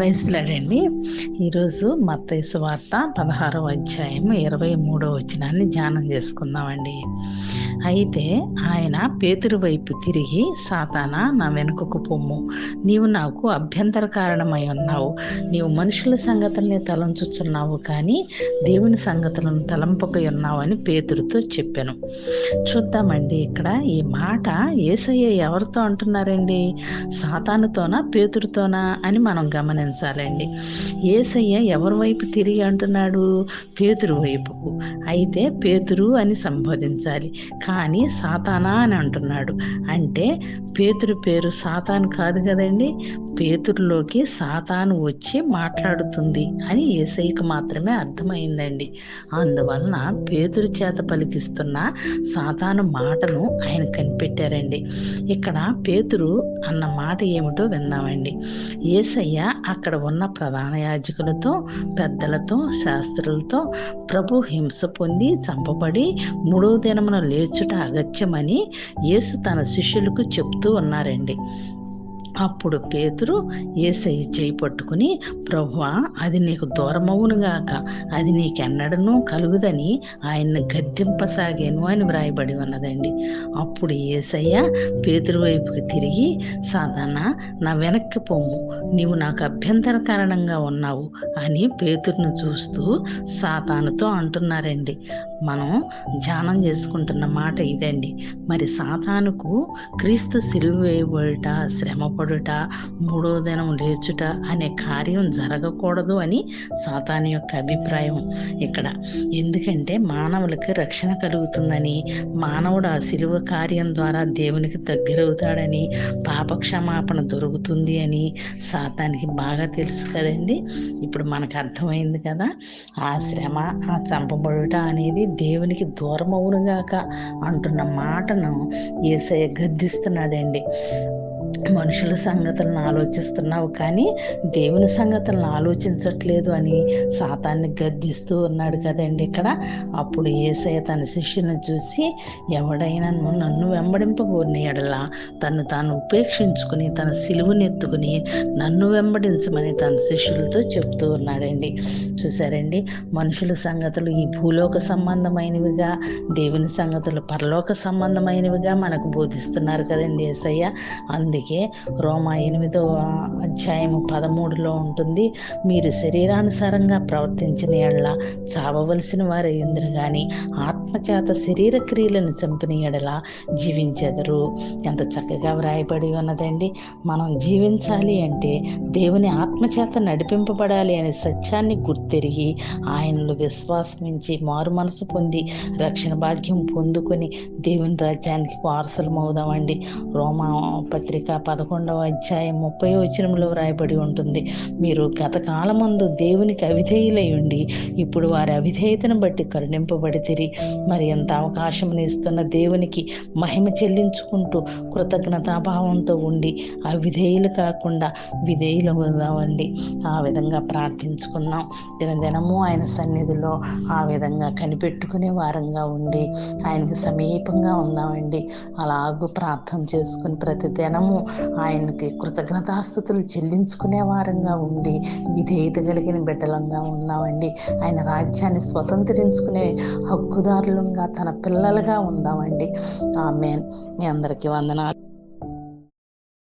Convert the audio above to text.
ప్రైజ్లాడండి. ఈరోజు మత్తైసు వార్త పదహారవ అధ్యాయం ఇరవై మూడో వచనాన్ని ధ్యానం చేసుకుందామండి. అయితే ఆయన పేతురు వైపు తిరిగి సాతానా నా వెనుకకు పొమ్ము. నీవు నాకు అభ్యంతర కారణమై ఉన్నావు. నీవు మనుషుల సంగతుల్ని తలంచుచున్నావు కానీ దేవుని సంగతులను తలంపకై ఉన్నావు అని పేతురుతో చెప్పాను. చూద్దామండి ఇక్కడ ఈ మాట ఏసయ్య ఎవరితో అంటున్నారండి? సాతానుతోనా పేతురుతోనా అని మనం గమనించాలండి. ఏసయ్య ఎవరి వైపు తిరిగి అంటున్నాడు? పేతురు వైపుకు. అయితే పేతురు అని సంబోధించాలి. కానీ సాతానా అని అంటున్నాడు. అంటే పేతురు పేరు సాతాన్ కాదు కదండి. పేతురులోకి సాతాను వచ్చి మాట్లాడుతుంది అని ఏసైకి మాత్రమే అర్థమైందండి. అందువలన పేతురు చేత పలికిస్తున్న సాతాను మాటను ఆయన కనిపెట్టారండి. ఇక్కడ పేతురు అన్న మాట ఏమిటో విందామండి. ఏసయ్య అక్కడ ఉన్న ప్రధాన యాజకులతో పెద్దలతో శాస్త్రులతో ప్రభు హింస పొంది చంపబడి మూడో దినమున లేచుట అగత్యమని యేసు తన శిష్యులకు చెప్తూ ఉన్నారండి. అప్పుడు పేతురు ఏసయ్య చేయి పట్టుకుని ప్రభువా అది నీకు దూరమవునుగాక. అది నీకెన్నడనూ కలుగుదని ఆయన్ని గద్దెంపసాగాను అని వ్రాయబడి ఉన్నదండి. అప్పుడు ఏసయ్య పేతురు వైపుకి తిరిగి సాధారణ నా వెనక్కి పొమ్ము. నీవు నాకు అభ్యంతర కారణంగా ఉన్నావు అని పేతురును చూస్తూ సాతానుతో అంటున్నారండి. మనం ధ్యానం చేసుకుంటున్న మాట ఇదండి. మరి సాతానుకు క్రీస్తు సిలువ వేయబడుట శ్రమపడుట మూడో దినం లేచుట అనే కార్యం జరగకూడదు అని సాతాను యొక్క అభిప్రాయం ఇక్కడ. ఎందుకంటే మానవులకి రక్షణ కలుగుతుందని మానవుడు ఆ సిలువ కార్యం ద్వారా దేవునికి దగ్గరవుతాడని పాపక్షమాపణ దొరుకుతుంది అని సాతానికి బాగా తెలుసు కదండి. ఇప్పుడు మనకు అర్థమైంది కదా ఆ శ్రమ ఆ చంపబడుట అనేది దేవునికి దూరం అవునుగాక అంటున్న మాటను ఏసయ్య గద్దిస్తున్నాడండి. మనుషుల సంగతులను ఆలోచిస్తున్నావు కానీ దేవుని సంగతులను ఆలోచించట్లేదు అని సాతాన్ని గద్దిస్తూ ఉన్నాడు కదండి ఇక్కడ. అప్పుడు ఏసయ్య తన శిష్యుని చూసి ఎవడైనా నన్ను వెంబడింపగోరిన ఎడలా తను తాను ఉపేక్షించుకుని తన సిలువనెత్తుకుని నన్ను వెంబడించమని తన శిష్యులతో చెప్తూ ఉన్నాడండి. చూసారండి మనుషుల సంగతులు ఈ భూలోక సంబంధమైనవిగా దేవుని సంగతులు పరలోక సంబంధమైనవిగా మనకు బోధిస్తున్నారు కదండి ఏసయ్య. అందుకే రోమా ఎనిమిదో అధ్యాయము పదమూడులో ఉంటుంది మీరు శరీరానుసారంగా ప్రవర్తించిన ఎడల చావవలసిన వారే ఎందురు కానీ ఆత్మచేత శరీర క్రియలను చంపిన ఎడల జీవించెదరు. ఎంత చక్కగా వ్రాయబడి ఉన్నదండి. మనం జీవించాలి అంటే దేవుని ఆత్మచేత నడిపింపబడాలి అనే సత్యాన్ని గుర్తెరిగి ఆయనలో విశ్వాసమించి మారు మనసు పొంది రక్షణ భాగ్యం పొందుకొని దేవుని రాజ్యానికి వారసులమవుదామండి. రోమా పత్రిక పదకొండవ అధ్యాయం ముప్పై వచనంలో వ్రాయబడి ఉంటుంది. మీరు గతకాలమందు దేవునికి అవిధేయులై ఉండి ఇప్పుడు వారి అవిధేయతను బట్టి కరుణింపబడితిరి. మరి ఎంత అవకాశం ఇస్తున్న దేవునికి మహిమ చెల్లించుకుంటూ కృతజ్ఞతాభావంతో ఉండి అవిధేయులు కాకుండా విధేయులు ఉందామండి ఆ విధంగా ప్రార్థించుకుందాం. దినదినము ఆయన సన్నిధిలో ఆ విధంగా కనిపెట్టుకునే వారంగా ఉండి ఆయనకి సమీపంగా ఉందామండి. అలాగూ ప్రార్థన చేసుకుని ప్రతి దినము ఆయనకి కృతజ్ఞతాస్థుతులు చెల్లించుకునే వారంగా ఉండి విధేయత కలిగిన బిడ్డలంగా ఉన్నామండి. ఆయన రాజ్యాన్ని స్వతంత్రించుకునే హక్కుదారులంగా తన పిల్లలుగా ఉందామండి. ఆమె మీ అందరికీ వందనాలు.